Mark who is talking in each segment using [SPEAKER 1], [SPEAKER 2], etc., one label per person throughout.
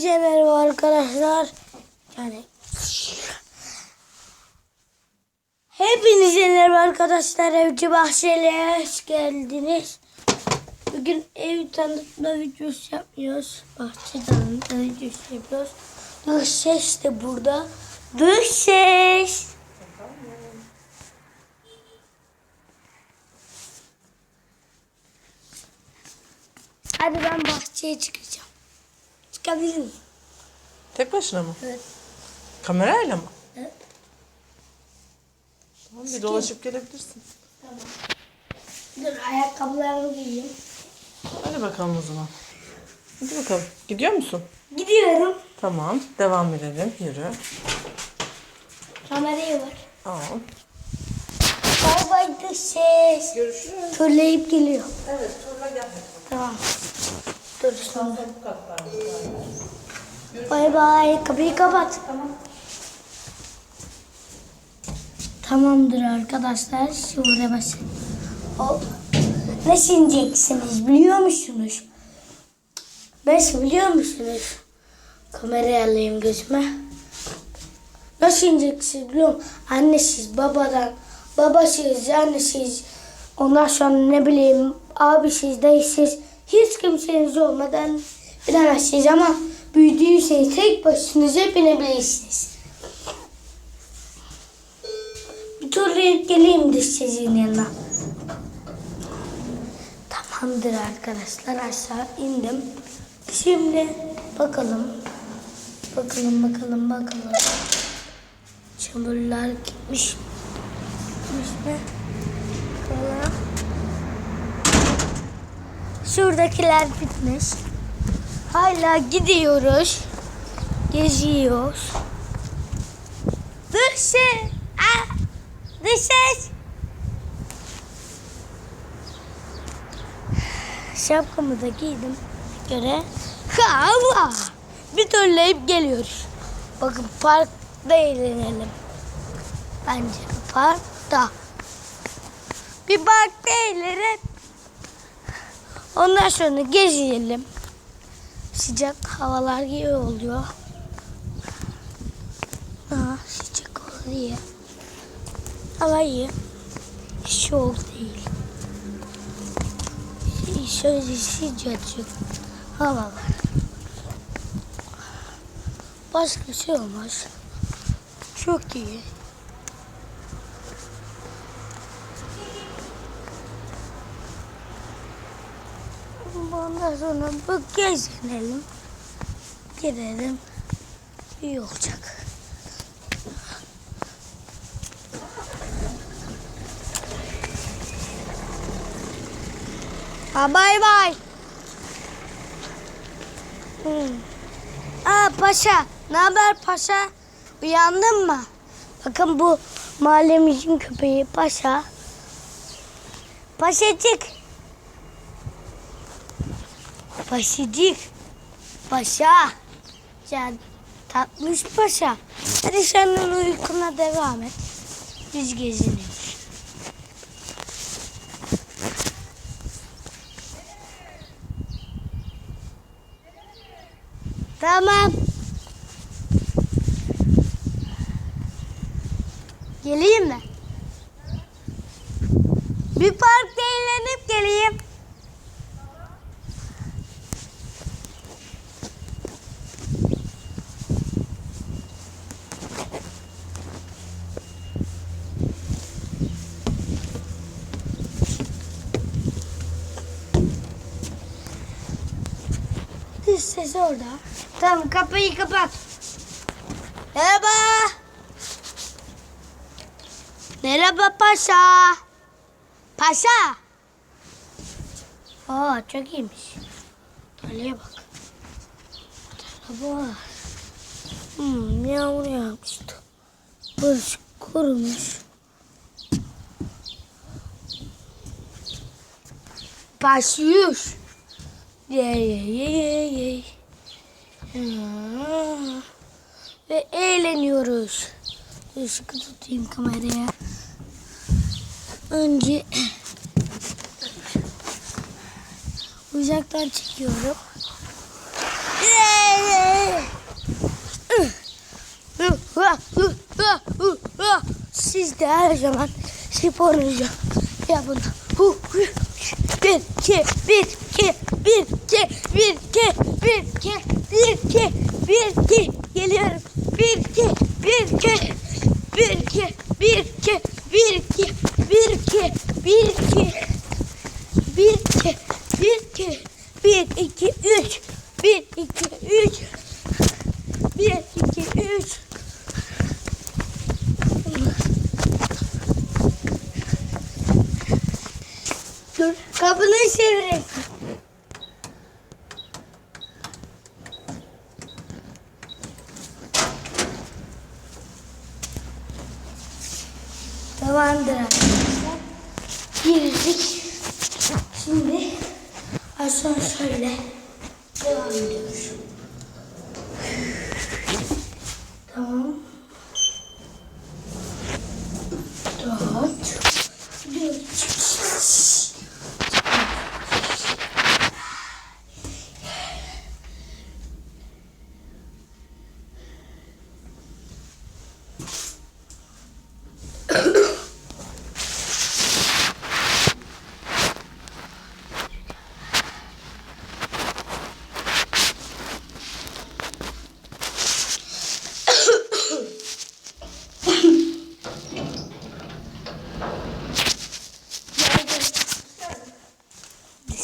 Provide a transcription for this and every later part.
[SPEAKER 1] Hepinize merhaba arkadaşlar. Yani Hepinize merhaba arkadaşlar. Evci Bahçeli'ye hoş geldiniz. Bugün ev tanıtma videosu yapmıyoruz. Bahçe tanıtma videosu yapıyoruz. Dış ses de burada. Dış ses. Hadi ben bahçeye çıkacağım. Çıkabilir miyim?
[SPEAKER 2] Tek başına mı?
[SPEAKER 1] Evet.
[SPEAKER 2] Kamerayla mı?
[SPEAKER 1] Evet.
[SPEAKER 2] Tamam bir dolaşıp gelebilirsin.
[SPEAKER 1] Dur ayakkabılarımı giyeyim.
[SPEAKER 2] Hadi bakalım o zaman. Hadi bakalım. Gidiyor musun?
[SPEAKER 1] Gidiyorum.
[SPEAKER 2] Tamam. Devam edelim. Yürü.
[SPEAKER 1] Kamerayı var.
[SPEAKER 2] Tamam.
[SPEAKER 1] Bay bay dış ses.
[SPEAKER 2] Görüşürüz.
[SPEAKER 1] Turlayıp geliyor.
[SPEAKER 2] Evet. Turla gel.
[SPEAKER 1] Tamam. Dur sonra. Bay bay. Kapıyı kapat. Tamam. Tamamdır arkadaşlar. Şuraya basın. Hop. Nasıl ineceksiniz biliyor musunuz? Nasıl biliyor musunuz? Kamerayı alayım gözüme. Nasıl ineceksiniz biliyor musun? Annesiz, babadan, babasız, annesiz, ondan sonra ne bileyim abisiz, dayısız, hiç kimseniz olmadan binemezsiniz ama büyüdüyseniz tek başınıza binebilirsiniz. Bir turlayıp geleyim de sizin yanına. Tamamdır arkadaşlar aşağı indim. Şimdi bakalım. Bakalım bakalım bakalım. Çamurlar gitmiş. Gitmiş mi? Bakalım. Şuradakiler bitmiş. Hala gidiyoruz. Geziyoruz. Dış ses. Ah, dış ses. Şapkamı da giydim göre. Allah! Bir türleyip geliyoruz. Bakın parkta eğlenelim. Bence parkta. Bir parkta eğlenelim. Ondan sonra gezelim. Sıcak havalar iyi oluyor. Ha, sıcak oluyor. Hava iyi. Hiç soğuk değil. Şöyle sıcacık hava var. Başka bir şey olmaz. Çok iyi. Ondan sonra bu gezinelim. Gidelim. İyi olacak. Ha bay bay. Hmm. Aa paşa. Ne haber paşa? Uyandın mı? Bakın bu mahallemizin köpeği paşa. Paşacık. Paşacık. Paşa. Can tatlış paşa. Hadi sen uykuna devam et. Biz gezinelim. Tamam. Geleyim mi? Bir parkta eğlenip geleyim. Sesi orada. Tamam kapıyı kapat. Merhaba. Merhaba paşa. Paşa. Aa çok iyiymiş. Taliye bak. Araba. Hmm, yağmur yağmıştı. Barış kurumuş. Başlıyor. Ye ye ye ye ye. Ah. Ve eğleniyoruz. Işıkı tutayım kameraya. Önce uzaktan çekiyorum. Siz de her zaman sporunuzu yapın. 1, 2, 1. 2 1 2 1 2 1 2 1 2 1 2 geliyorum. 1 2 1 2 1 2 1 2 1 2 1 2 1 2 1 2 1 2 1 2 3 1 2 3 1 2 3 Dur kapını çeviresin. Tamamdır arkadaşlar. Girdik. Şimdi asansörle devam ediyoruz. Tamam. Dört. Dört.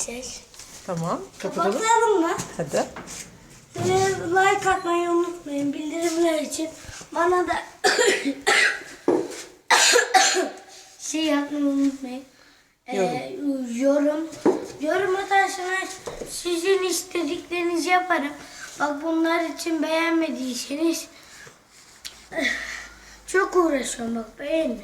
[SPEAKER 1] Ses.
[SPEAKER 2] Tamam. Kapatalım.
[SPEAKER 1] Kapatalım mı?
[SPEAKER 2] Hadi.
[SPEAKER 1] Ee, like atmayı unutmayın. Bildirimler için. Bana da şey yapmayı unutmayın. Ee, yorum. Yorum atarsanız sizin istediklerinizi yaparım. Bak bunlar için beğenmediyseniz çok uğraşıyorum bak beğenin.